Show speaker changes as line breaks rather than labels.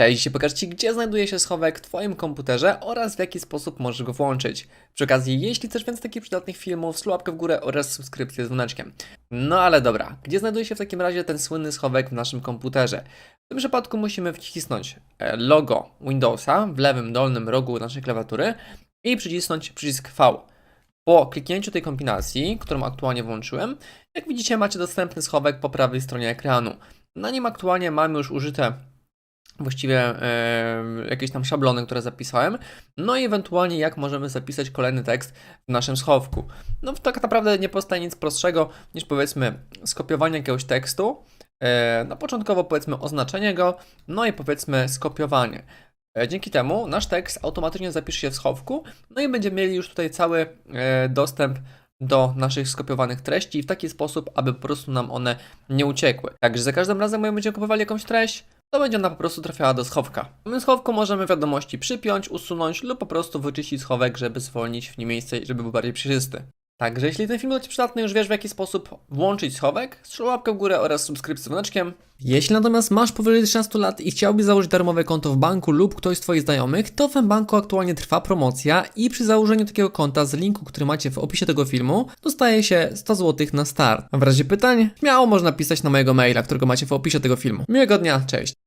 Cześć, dzisiaj pokażę Ci, gdzie znajduje się schowek w Twoim komputerze oraz w jaki sposób możesz go włączyć. Przy okazji, jeśli chcesz więcej takich przydatnych filmów, łapkę w górę oraz subskrypcję z dzwoneczkiem. No ale dobra, gdzie znajduje się w takim razie ten słynny schowek w naszym komputerze? W tym przypadku musimy wcisnąć e, logo Windowsa w lewym dolnym rogu naszej klawiatury i przycisnąć przycisk V. Po kliknięciu tej kombinacji, którą aktualnie włączyłem, jak widzicie macie dostępny schowek po prawej stronie ekranu. Na nim aktualnie mamy już użyte właściwie jakieś tam szablony, które zapisałem, no i ewentualnie jak możemy zapisać kolejny tekst w naszym schowku. No tak naprawdę nie powstaje nic prostszego niż powiedzmy skopiowanie jakiegoś tekstu, e, no początkowo powiedzmy oznaczenie go, no i powiedzmy skopiowanie. E, Dzięki temu nasz tekst automatycznie zapisze się w schowku, no i będziemy mieli już tutaj cały e, dostęp do naszych skopiowanych treści w taki sposób, aby po prostu nam one nie uciekły. Także za każdym razem, jak będziemy kupowali jakąś treść, to będzie ona po prostu trafiała do schowka. W tym schowku możemy wiadomości przypiąć, usunąć lub po prostu wyczyścić schowek, żeby zwolnić w nim miejsce żeby był bardziej przejrzysty. Także jeśli ten film był Ci przydatny, już wiesz w jaki sposób włączyć schowek, strzel łapkę w górę oraz subskrypcję dzwoneczkiem. Jeśli natomiast masz powyżej 16 lat i chciałbyś założyć darmowe konto w banku lub ktoś z Twoich znajomych, to w banku aktualnie trwa promocja i przy założeniu takiego konta z linku, który macie w opisie tego filmu, dostaje się 100 zł na start. A w razie pytań, śmiało można pisać na mojego maila, którego macie w opisie tego filmu. Miłego dnia, cześć!